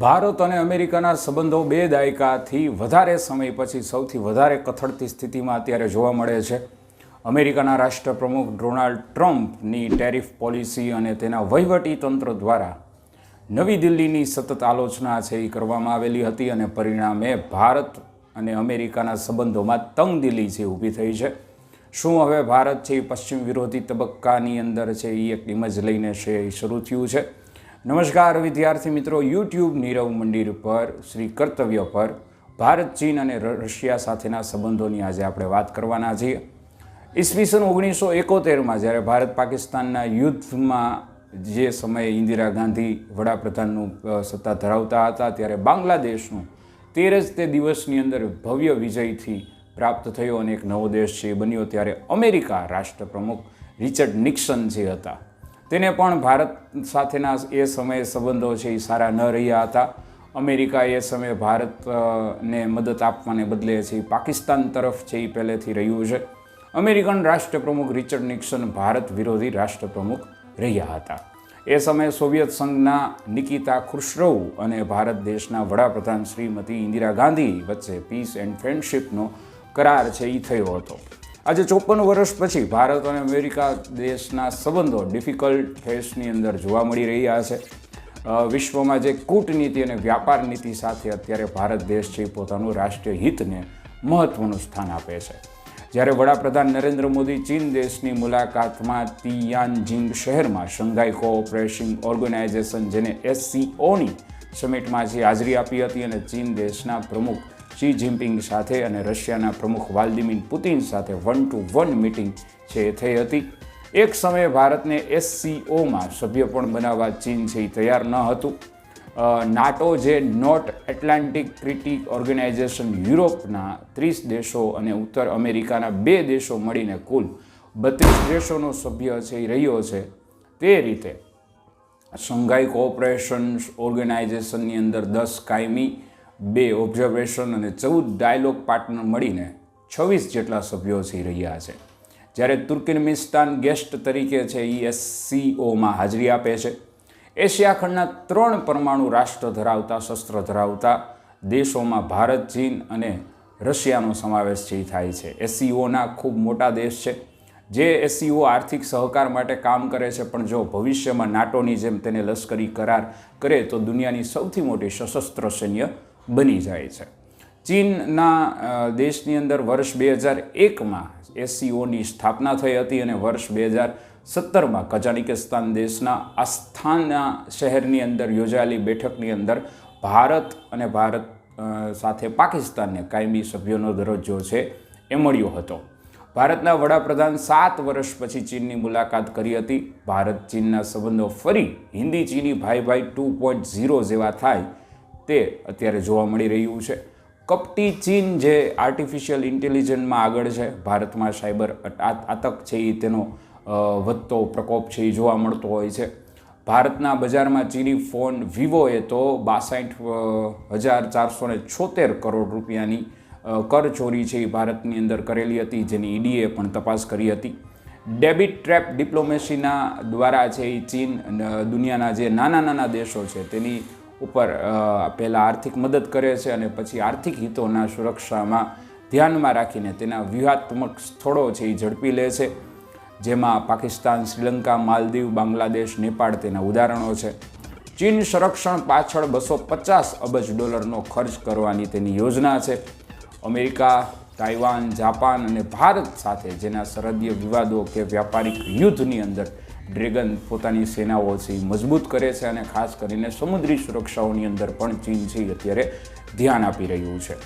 ભારત અને અમેરિકાના સંબંધો બે દાયકાથી વધારે સમય પછી સૌથી વધારે કથળતી સ્થિતિમાં અત્યારે જોવા મળે છે. અમેરિકાના રાષ્ટ્રપ્રમુખ ડોનાલ્ડ ટ્રમ્પની ટેરિફ પોલિસી અને તેના વહીવટી તંત્ર દ્વારા નવી દિલ્હીની સતત આલોચના છે એ કરવામાં આવેલી હતી અને પરિણામે ભારત અને અમેરિકાના સંબંધોમાં તંગદિલી છે ઊભી થઈ છે. શું હવે ભારત છે એ પશ્ચિમ વિરોધી તબક્કાની અંદર છે એ એક ઇમેજ લઈને છે એ શરૂ થયું છે. નમસ્કાર વિદ્યાર્થી મિત્રો, યુટ્યુબ નીરવ મંદિર પર, શ્રી કર્તવ્ય પર, ભારત, ચીન અને રશિયા સાથેના સંબંધોની આજે આપણે વાત કરવાના છીએ. ઈસવીસન ઓગણીસો એકોતેરમાં જ્યારે ભારત પાકિસ્તાનના યુદ્ધમાં જે સમયે ઇન્દિરા ગાંધી વડાપ્રધાનનું સત્તા ધરાવતા હતા, ત્યારે બાંગ્લાદેશનું તેર જ તે દિવસની અંદર ભવ્ય વિજયથી પ્રાપ્ત થયો અને એક નવો દેશ છે બન્યો, ત્યારે અમેરિકા રાષ્ટ્રપ્રમુખ રિચર્ડ નિક્સન જે હતા. તેને પણ ભારત સાથેના એ સમયે સંબંધો છે એ સારા ન રહ્યા હતા. અમેરિકા એ સમયે ભારતને મદદ આપવાને બદલે છે એ પાકિસ્તાન તરફ છે એ પહેલેથી રહ્યું છે. અમેરિકન રાષ્ટ્રપ્રમુખ રિચર્ડ નિક્સન ભારત વિરોધી રાષ્ટ્રપ્રમુખ રહ્યા હતા. એ સમયે સોવિયત સંઘના નિકિતા ખુશ્રવ અને ભારત દેશના વડાપ્રધાન શ્રીમતી ઇન્દિરા ગાંધી વચ્ચે પીસ એન્ડ ફ્રેન્ડશીપનો કરાર છે એ થયો હતો. આજે ચોપન વર્ષ પછી ભારત અને અમેરિકા દેશના સંબંધો ડિફિકલ્ટ ફેસની અંદર જોવા મળી રહ્યા છે. વિશ્વમાં જે કૂટનીતિ અને વ્યાપાર નીતિ સાથે અત્યારે ભારત દેશ છે પોતાનું રાષ્ટ્રીય હિતને મહત્વનું સ્થાન આપે છે. જ્યારે વડાપ્રધાન નરેન્દ્ર મોદી ચીન દેશની મુલાકાતમાં તિયાનજિંગ શહેરમાં શંઘાઈ કોઓપરેશન ઓર્ગેનાઇઝેશન, જેને એસસીઓની સમિટમાં જે હાજરી આપી હતી અને ચીન દેશના પ્રમુખ શી જિનપિંગ સાથે અને રશિયાના પ્રમુખ વાલ્દિમીર પુતિન સાથે વન ટુ વન મિટિંગ છે એ થઈ હતી. એક સમયે ભારતને એસસીઓમાં સભ્ય પણ બનાવવા ચીન છે એ તૈયાર ન હતું. નાટો જે નોર્થ એટલાન્ટિક ટ્રીટી ઓર્ગેનાઇઝેશન યુરોપના ત્રીસ દેશો અને ઉત્તર અમેરિકાના બે દેશો મળીને કુલ બત્રીસ દેશોનો સભ્ય છે એ રહ્યો છે. તે રીતે શંઘાઈ કોઓપરેશન ઓર્ગેનાઇઝેશનની અંદર દસ કાયમી બે ઓબ્ઝર્વેશન અને ચૌદ ડાયલોગ પાર્ટનર મળીને છવ્વીસ જેટલા સભ્યો થઈ રહ્યા છે. જ્યારે તુર્કમેનિસ્તાન ગેસ્ટ તરીકે છે, એ એસસીઓમાં હાજરી આપે છે. એશિયા ખંડના ત્રણ પરમાણુ રાષ્ટ્ર ધરાવતા, શસ્ત્ર ધરાવતા દેશોમાં ભારત, ચીન અને રશિયાનો સમાવેશ જે થાય છે. એસસીઓના ખૂબ મોટા દેશ છે. જે એસસીઓ આર્થિક સહકાર માટે કામ કરે છે, પણ જો ભવિષ્યમાં નાટોની જેમ તેને લશ્કરી કરાર કરે, તો દુનિયાની સૌથી મોટી સશસ્ત્ર સૈન્ય બની જાય છે. ચીનના દેશની અંદર વર્ષ બે હજાર એકમાં એસસીઓની સ્થાપના થઈ હતી અને વર્ષ બે હજાર સત્તરમાં કઝાકિસ્તાન દેશના આસ્થાના શહેરની અંદર યોજાયેલી બેઠકની અંદર ભારત અને ભારત સાથે પાકિસ્તાનને કાયમી સભ્યોનો દરજ્જો છે એ મળ્યો હતો. ભારતના વડાપ્રધાન સાત વર્ષ પછી ચીનની મુલાકાત કરી હતી. ભારત ચીનના સંબંધો ફરી હિન્દી ચીની ભાઈ ભાઈ ટુ પોઈન્ટ ઝીરો જેવા થાય તે અત્યારે જોવા મળી રહ્યું છે. કપટી ચીન જે આર્ટિફિશિયલ ઇન્ટેલિજન્સમાં આગળ છે, ભારતમાં સાયબર આતંક છે એ તેનો વધતો પ્રકોપ છે એ જોવા મળતો હોય છે. ભારતના બજારમાં ચીની ફોન વિવોએ તો બાસઠ હજાર ચારસો ને છોતેર કરોડ રૂપિયાની કરચોરી છે એ ભારતની અંદર કરેલી હતી, જેની ઈડીએ પણ તપાસ કરી હતી. ડેબિટ ટ્રેપ ડિપ્લોમેસીના દ્વારા છે એ ચીન દુનિયાના જે નાના નાના દેશો છે, તેની ઉપર પહેલાં આર્થિક મદદ કરે છે અને પછી આર્થિક હિતોના સુરક્ષામાં ધ્યાનમાં રાખીને તેના વ્યૂહાત્મક સ્થળો છે એ ઝડપી લે છે. જેમાં પાકિસ્તાન, શ્રીલંકા, માલદીવ, બાંગ્લાદેશ, નેપાળ તેના ઉદાહરણો છે. ચીન સંરક્ષણ પાછળ બસો પચાસ અબજ ડોલરનો ખર્ચ કરવાની તેની યોજના છે. અમેરિકા, તાઇવાન, જાપાન અને ભારત સાથે જેના સરહદીય વિવાદો કે વ્યાપારિક યુદ્ધની અંદર ડ્રેગન પોતાની સેનાઓ છે એ મજબૂત કરે છે અને ખાસ કરીને સમુદ્રી સુરક્ષાઓની અંદર પણ ચીન છે અત્યારે ધ્યાન આપી રહ્યું છે.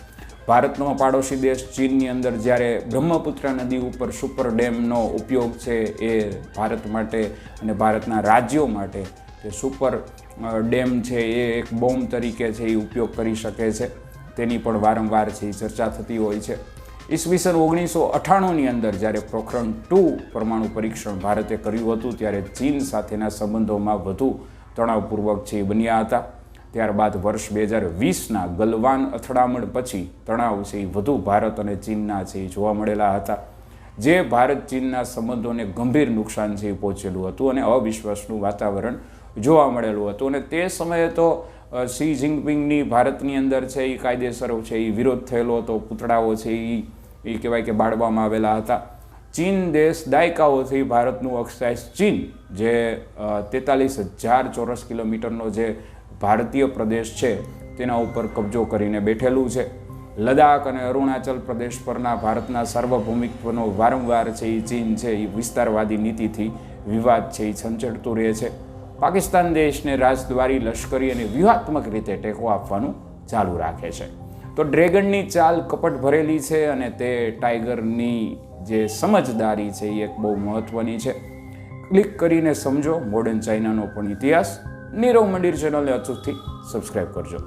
ભારતનો પાડોશી દેશ ચીનની અંદર જ્યારે બ્રહ્મપુત્ર નદી ઉપર સુપર ડેમનો ઉપયોગ છે એ ભારત માટે અને ભારતના રાજ્યો માટે તે સુપર ડેમ છે એ એક બોમ્બ તરીકે છે એ ઉપયોગ કરી શકે છે. તેની પણ વારંવાર છે એ ચર્ચા થતી હોય છે. ઈસવીસન ઓગણીસો અઠ્ઠાણુંની અંદર જ્યારે પોખરણ ટુ પરમાણુ પરીક્ષણ ભારતે કર્યું હતું, ત્યારે ચીન સાથેના સંબંધોમાં વધુ તણાવપૂર્વક છે એ બન્યા હતા. ત્યારબાદ વર્ષ બે હજાર વીસના ગલવાન અથડામણ પછી તણાવ છે એ વધુ ભારત અને ચીનના છે એ જોવા મળેલા હતા. જે ભારત ચીનના સંબંધોને ગંભીર નુકસાન છે એ પહોંચેલું હતું અને અવિશ્વાસનું વાતાવરણ જોવા મળેલું હતું. અને તે સમયે તો શી જિનપિંગની ભારતની અંદર છે એ કાયદેસરો છે એ વિરોધ થયેલો હતો, પૂતળાઓ છે એ એ કહેવાય કે બાળવામાં આવેલા હતા. ચીન દેશ દાયકાઓથી ભારતનું અક્ષાંશ ચીન, જે તેતાલીસ હજાર ચોરસ કિલોમીટરનો જે ભારતીય પ્રદેશ છે, તેના ઉપર કબજો કરીને બેઠેલું છે. લદાખ અને અરુણાચલ પ્રદેશ પરના ભારતના સાર્વભૌમિકત્વનો વારંવાર છે એ ચીન છે એ વિસ્તારવાદી નીતિથી વિવાદ છે એ સંચળતું રહે છે. પાકિસ્તાન દેશને રાજદ્વારી, લશ્કરી અને વ્યૂહાત્મક રીતે ટેકો આપવાનું ચાલુ રાખે છે. તો ડ્રેગનની ચાલ કપટ ભરેલી છે અને તે ટાઈગરની જે સમજદારી છે એ એક બહુ મહત્ત્વની છે. ક્લિક કરીને સમજો. મોડર્ન ચાઇનાનો પણ ઇતિહાસ. નીરવ મંદિર ચેનલને અચૂકથી સબસ્ક્રાઈબ કરજો.